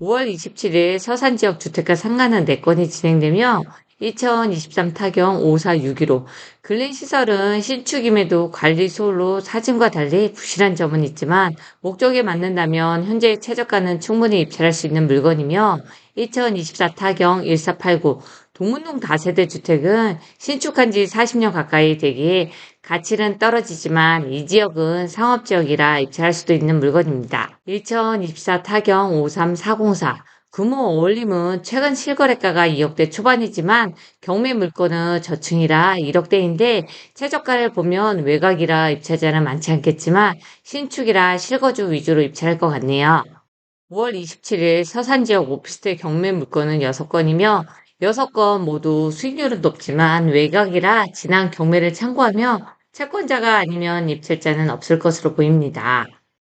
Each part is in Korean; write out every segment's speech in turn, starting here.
5월 27일 서산 지역 주택가 상가는 4건이 진행되며 2023 타경 5461호 근린 시설은 신축임에도 관리 소홀로 사진과 달리 부실한 점은 있지만 목적에 맞는다면 현재의 최저가는 충분히 입찰할 수 있는 물건이며 2024 타경 1489 동문동 다세대 주택은 신축한 지 40년 가까이 되기에 가치는 떨어지지만 이 지역은 상업지역이라 입찰할 수도 있는 물건입니다. 2024 타경 53404 규모 어울림은 최근 실거래가가 2억대 초반이지만 경매 물건은 저층이라 1억대인데 최저가를 보면 외곽이라 입찰자는 많지 않겠지만 신축이라 실거주 위주로 입찰할 것 같네요. 5월 27일 서산지역 오피스텔 경매 물건은 6건이며 6건 모두 수익률은 높지만 외곽이라 지난 경매를 참고하며 채권자가 아니면 입찰자는 없을 것으로 보입니다.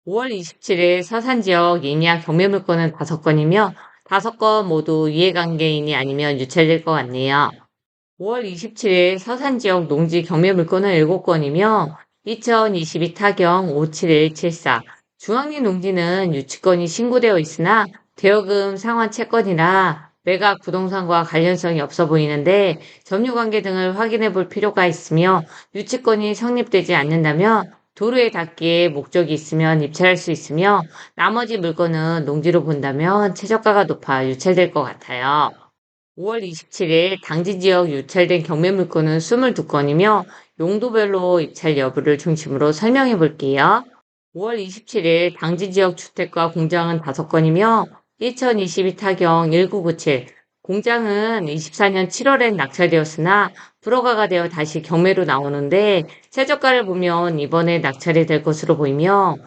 5월 27일 서산지역 이니아 경매 물건은 5건이며 5건 모두 이해관계인이 아니면 유찰될 것 같네요. 5월 27일 서산지역 농지 경매 물건은 7건이며 2022 타경 57174 중앙리 농지는 유치권이 신고되어 있으나 대여금 상환 채권이라 매각 부동산과 관련성이 없어 보이는데 점유 관계 등을 확인해 볼 필요가 있으며 유치권이 성립되지 않는다면 도로에 닿기에 목적이 있으면 입찰할 수 있으며 나머지 물건은 농지로 본다면 최저가가 높아 유찰될 것 같아요. 5월 27일 당지 지역 유찰된 경매 물건은 22건이며 용도별로 입찰 여부를 중심으로 설명해 볼게요. 5월 27일 당지 지역 주택과 공장은 5건이며 2022 타경 1997 공장은 24년 7월엔 낙찰되었으나 불허가가 되어 다시 경매로 나오는데 최저가를 보면 이번에 낙찰이 될 것으로 보이며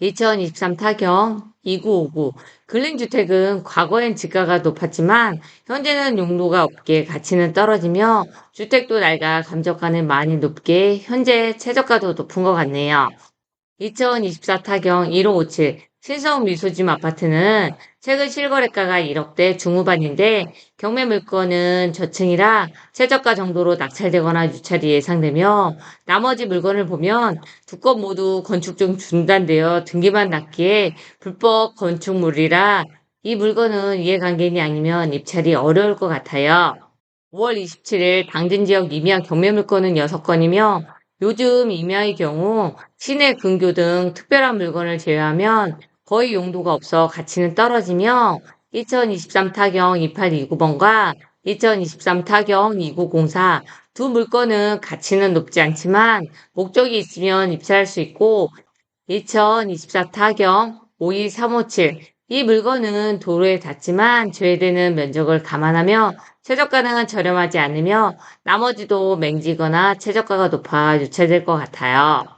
2023 타경 2959 근린주택은 과거엔 지가가 높았지만 현재는 용도가 없게 가치는 떨어지며 주택도 낡아 감정가는 많이 높게 현재 최저가도 높은 것 같네요. 2024 타경 1557 신성 미소짐 아파트는 최근 실거래가가 1억대 중후반인데 경매 물건은 저층이라 최저가 정도로 낙찰되거나 유찰이 예상되며 나머지 물건을 보면 두 건 모두 건축 중 중단되어 등기만 났기에 불법 건축물이라 이 물건은 이해관계인이 아니면 입찰이 어려울 것 같아요. 5월 27일 당진 지역 임야 경매 물건은 6건이며 요즘 임야의 경우 시내 근교 등 특별한 물건을 제외하면 거의 용도가 없어 가치는 떨어지며 2023 타경 2829번과 2023 타경 2904 두 물건은 가치는 높지 않지만 목적이 있으면 입찰할 수 있고 2024 타경 52357 이 물건은 도로에 닿지만 제외되는 면적을 감안하며 최저가는 저렴하지 않으며 나머지도 맹지거나 최저가가 높아 유찰될 것 같아요.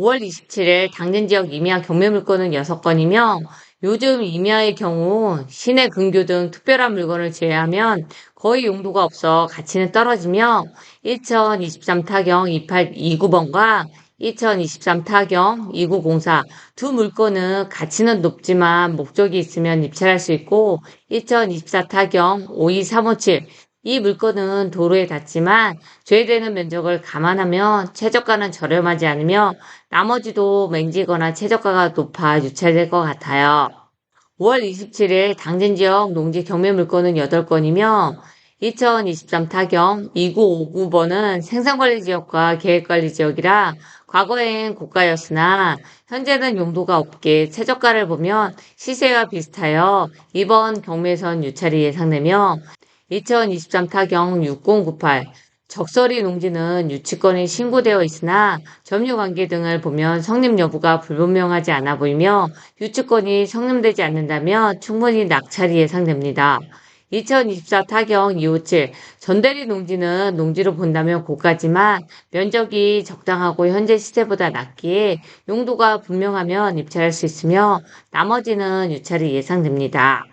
5월 27일 당진 지역 임야 경매 물건은 6건이며 요즘 임야의 경우 시내 근교 등 특별한 물건을 제외하면 거의 용도가 없어 가치는 떨어지며 2023 타경 2829번과 2023 타경 2904 두 물건은 가치는 높지만 목적이 있으면 입찰할 수 있고 2024 타경 52357 이 물건은 도로에 닿지만 죄되는 면적을 감안하면 최저가는 저렴하지 않으며 나머지도 맹지거나 최저가가 높아 유찰될 것 같아요. 5월 27일 당진 지역 농지 경매 물건은 8건이며 2023 타경 2959번은 생산관리 지역과 계획관리 지역이라 과거엔 고가였으나 현재는 용도가 없게 최저가를 보면 시세와 비슷하여 이번 경매선 유찰이 예상되며 2023 타경 6098 적설이 농지는 유치권이 신고되어 있으나 점유 관계 등을 보면 성립 여부가 불분명하지 않아 보이며 유치권이 성립되지 않는다면 충분히 낙찰이 예상됩니다. 2024 타경 257 전대리 농지는 농지로 본다면 고가지만 면적이 적당하고 현재 시세보다 낮기에 용도가 분명하면 입찰할 수 있으며 나머지는 유찰이 예상됩니다.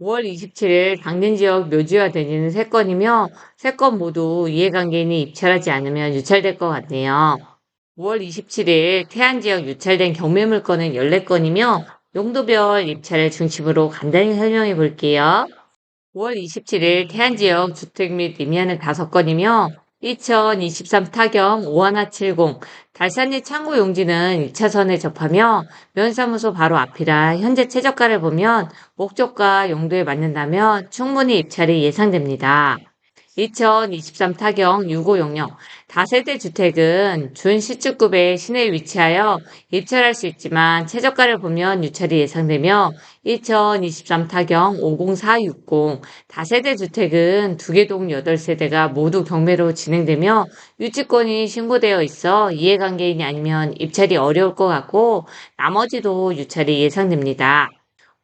5월 27일 당진 지역 묘지와 대지는 3건이며 3건 모두 이해관계인이 입찰하지 않으면 유찰될 것 같네요. 5월 27일 태안 지역 유찰된 경매 물 건은 14건이며 용도별 입찰을 중심으로 간단히 설명해 볼게요. 5월 27일 태안 지역 주택 및 임야는 5건이며 2023 타경 5170 달산리 창고 용지는 1차선에 접하며 면사무소 바로 앞이라 현재 최저가를 보면 목적과 용도에 맞는다면 충분히 입찰이 예상됩니다. 2023 타경 6500 다세대 주택은 준 시축급의 시내에 위치하여 입찰할 수 있지만 최저가를 보면 유찰이 예상되며 2023 타경 50460 다세대 주택은 두개동 8세대가 모두 경매로 진행되며 유치권이 신고되어 있어 이해관계인이 아니면 입찰이 어려울 것 같고 나머지도 유찰이 예상됩니다.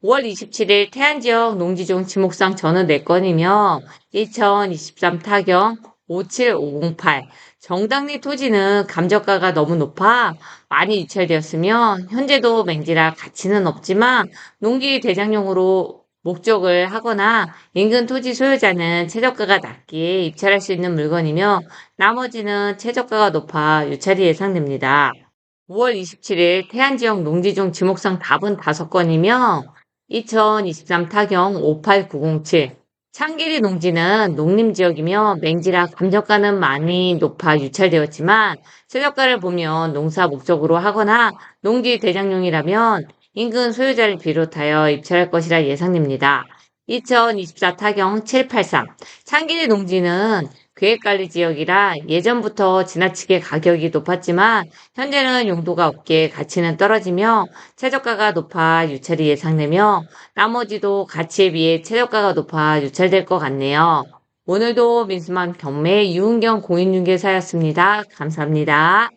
5월 27일 태안지역 농지종 지목상 전원 4건이며 2023 타경 57508 정당리 토지는 감정가가 너무 높아 많이 유찰되었으며 현재도 맹지라 가치는 없지만 농기 대장용으로 목적을 하거나 인근 토지 소유자는 최저가가 낮기에 입찰할 수 있는 물건이며 나머지는 최저가가 높아 유찰이 예상됩니다. 5월 27일 태안지역 농지종 지목상 답은 5건이며 2023 타경 58907 창길이 농지는 농림지역이며 맹지라 감정가는 많이 높아 유찰되었지만 최저가를 보면 농사 목적으로 하거나 농지 대장용이라면 인근 소유자를 비롯하여 입찰할 것이라 예상됩니다. 2024 타경 783 창길이 농지는 계획관리 지역이라 예전부터 지나치게 가격이 높았지만 현재는 용도가 없게 가치는 떨어지며 최저가가 높아 유찰이 예상되며 나머지도 가치에 비해 최저가가 높아 유찰될 것 같네요. 오늘도 민수만 경매 유은경 공인중개사였습니다. 감사합니다.